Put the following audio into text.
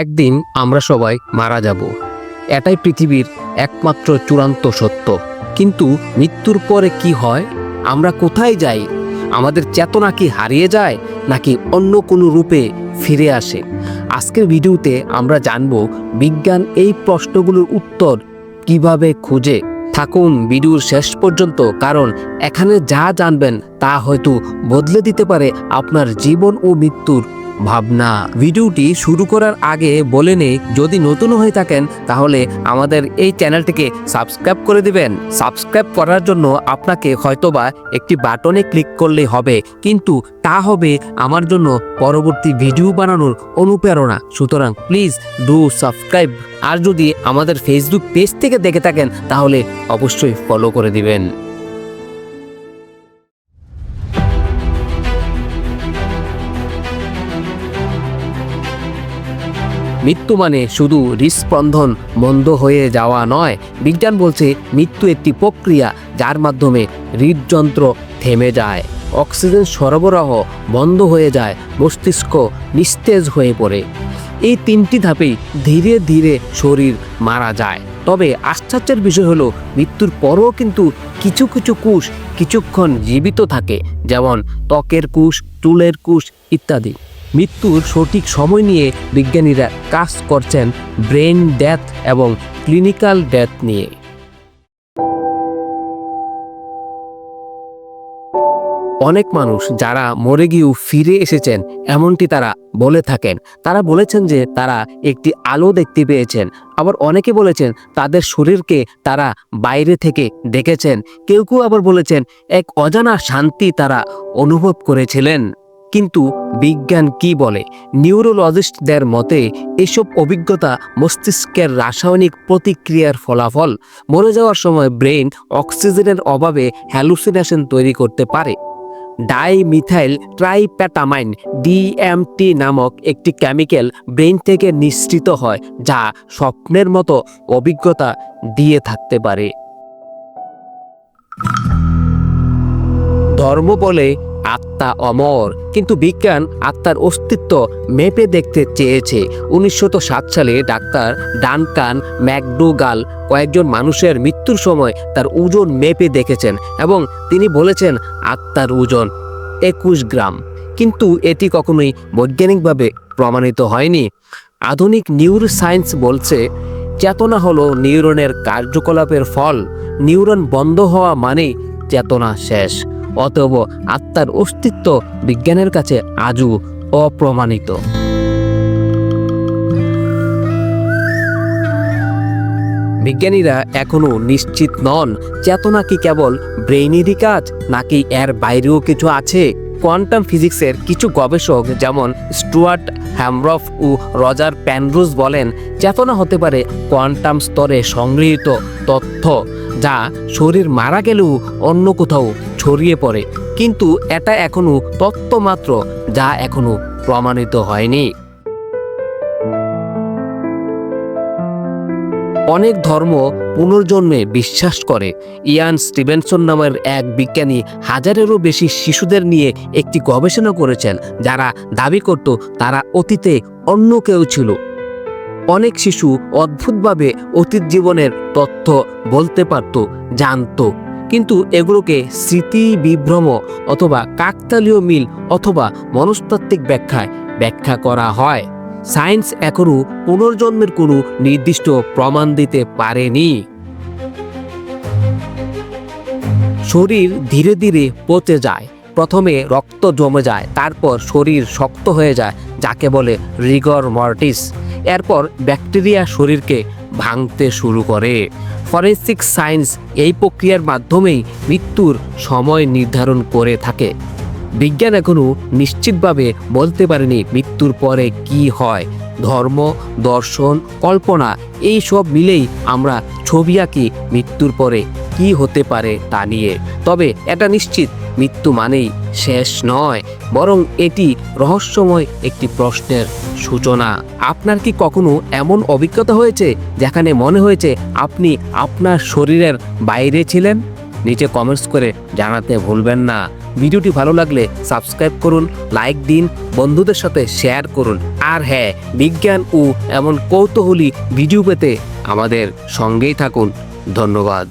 একদিন আমরা সবাই মারা যাব। এটাই পৃথিবীর একমাত্র চূড়ান্ত সত্য। কিন্তু মৃত্যুর পরে কি হয়? আমরা কোথায় যাই? আমাদের চেতনা কি হারিয়ে যায়, নাকি অন্য কোনো রূপে ফিরে আসে? আজকের ভিডিওতে আমরা জানব বিজ্ঞান এই প্রশ্নগুলোর উত্তর কীভাবে খুঁজে। থাকুন ভিডিওর শেষ পর্যন্ত, কারণ এখানে যা জানবেন তা হয়তো বদলে দিতে পারে আপনার জীবন ও মৃত্যুর ভাবনা। ভিডিওটি শুরু করার আগে বলে নেই, যদি নতুন হয়ে থাকেন, তাহলে আমাদের এই চ্যানেলটিকে সাবস্ক্রাইব করে দিবেন। সাবস্ক্রাইব করার জন্য আপনাকে হয়তোবা একটি বাটনে ক্লিক করলে হবে। কিন্তু তা হবে আমার জন্য পরবর্তী ভিডিও বানানোর অনুপ্রেরণা। সুতরাং প্লিজ ডু সাবস্ক্রাইব। আর যদি আমাদের ফেসবুক পেজ থেকে দেখে থাকেন, তাহলে অবশ্যই ফলো করে দিবেন। মৃত্যু মানে শুধু হৃস্পন্দন বন্ধ হয়ে যাওয়া নয়। বিজ্ঞান বলছে মৃত্যু একটি প্রক্রিয়া যার মাধ্যমে হৃদযন্ত্র থেমে যায়। অক্সিজেন সরবরাহ বন্ধ হয়ে যায়, মস্তিষ্ক নিস্তেজ হয়ে পড়ে। এই তিনটি ধাপেই ধীরে ধীরে শরীর মারা যায়। তবে আশ্চর্যের বিষয় হলো, মৃত্যুর পরও কিন্তু কিছু কিছু কোষ কিছুক্ষণ জীবিত থাকে, যেমন ত্বকের কোষ, চুলের কোষ ইত্যাদি। মৃত্যুর সঠিক সময় নিয়ে বিজ্ঞানীরা কাজ করছেন ব্রেন ডেথ এবং ক্লিনিক্যাল ডেথ নিয়ে। অনেক মানুষ যারা মরে গিয়েও ফিরে এসেছেন, এমনটি তারা বলে থাকেন। তারা বলেছেন যে তারা একটি আলো দেখতে পেয়েছেন। আবার অনেকে বলেছেন তাদের শরীরকে তারা বাইরে থেকে দেখেছেন। কেউ কেউ আবার বলেছেন, এক অজানা শান্তি তারা অনুভব করেছিলেন। কিন্তু বিজ্ঞান কি বলে? নিউরোলজিস্টদের মতে, এসব অভিজ্ঞতা মস্তিষ্কের রাসায়নিক প্রতিক্রিয়ার ফলাফল, মরে যাওয়ার সময় ব্রেন অক্সিজেনের অভাবে হ্যালুসিনেশন তৈরি করতে পারে। ডাইমিথাইল ট্রাইপ্যাটামাইন ডিএমটি নামক একটি কেমিক্যাল ব্রেন থেকে নিঃসৃত হয়, যা স্বপ্নের মতো অভিজ্ঞতা দিয়ে থাকতে পারে। ধর্ম বলে আত্মা অমর, কিন্তু বিজ্ঞান আত্মার অস্তিত্ব মেপে দেখতে চেয়েছে। উনিশশো সাত সালে ডাক্তার ডানকান ম্যাকডুগাল কয়েকজন মানুষের মৃত্যুর সময় তার ওজন মেপে দেখেছেন এবং তিনি বলেছেন আত্মার ওজন একুশ গ্রাম। কিন্তু এটি কখনোই বৈজ্ঞানিকভাবে প্রমাণিত হয়নি। আধুনিক নিউরো সায়েন্স বলছে, চেতনা হলো নিউরনের কার্যকলাপের ফল। নিউরন বন্ধ হওয়া মানে চেতনা শেষ। অতএব আত্মার অস্তিত্ব বিজ্ঞানের কাছে আজও অপ্রমাণিত। বিজ্ঞানীরা এখনও নিশ্চিত নন, চেতনা কি কেবল ব্রেইনেরই কাজ, নাকি এর বাইরেও কিছু আছে? কোয়ান্টাম ফিজিক্সের কিছু গবেষক যেমন স্টুয়ার্ট হ্যামরফ ও রজার প্যানরুজ বলেন, চেতনা হতে পারে কোয়ান্টাম স্তরে সংগৃহীত তথ্য যা শরীর মারা গেলেও অন্য কোথাও ছড়িয়ে পড়ে। কিন্তু এটা এখনও তত্ত্ব মাত্র যা এখনও প্রমাণিত হয়নি। অনেক ধর্ম পুনর্জন্মে বিশ্বাস করে। ইয়ান স্টিভেনসন নামের এক বিজ্ঞানী হাজারেরও বেশি শিশুদের নিয়ে একটি গবেষণা করেছেন, যারা দাবি করত তারা অতীতে অন্য কেউ ছিল। অনেক শিশু অদ্ভুতভাবে অতীত জীবনের তথ্য বলতে পারত, জানতো। কিন্তু এগুলোকে স্মৃতি, বিভ্রম অথবা কাকতালীয় মিল অথবা মনস্তাত্ত্বিক ব্যাখ্যায় ব্যাখ্যা করা হয়। সায়েন্স এখনও পুনর্জন্মের কোনো নির্দিষ্ট প্রমাণ দিতে পারেনি। শরীর ধীরে ধীরে পচে যায়। প্রথমে রক্ত জমে যায়, তারপর শরীর শক্ত হয়ে যায়, যাকে বলে রিগর মর্টিস এরপর ব্যাকটেরিয়া শরীরকে ভাঙতে শুরু করে। ফরেন্সিক সায়েন্স এই প্রক্রিয়ার মাধ্যমেই মৃত্যুর সময় নির্ধারণ করে থাকে। বিজ্ঞান এখনও নিশ্চিতভাবে বলতে পারেনি মৃত্যুর পরে কি হয়। ধর্ম, দর্শন, কল্পনা, এই সব মিলেই আমরা ছবি আঁকি মৃত্যুর পরে কি হতে পারে তা নিয়ে। তবে এটা নিশ্চিত মৃত্যু মানেই শেষ নয়, বরং এটি রহস্যময় একটি প্রশ্নের সূচনা। আপনার কি কখনো এমন অভিজ্ঞতা হয়েছে যেখানে মনে হয়েছে আপনি আপনার শরীরের বাইরে ছিলেন? নিচে কমেন্টস করে জানাতে ভুলবেন না। ভিডিওটি ভালো লাগলে সাবস্ক্রাইব করুন লাইক দিন, বন্ধুদের সাথে শেয়ার করুন। আর হ্যাঁ বিজ্ঞান ও এমন কৌতূহলী ভিডিও পেতে আমাদের সঙ্গেই থাকুন। ধন্যবাদ।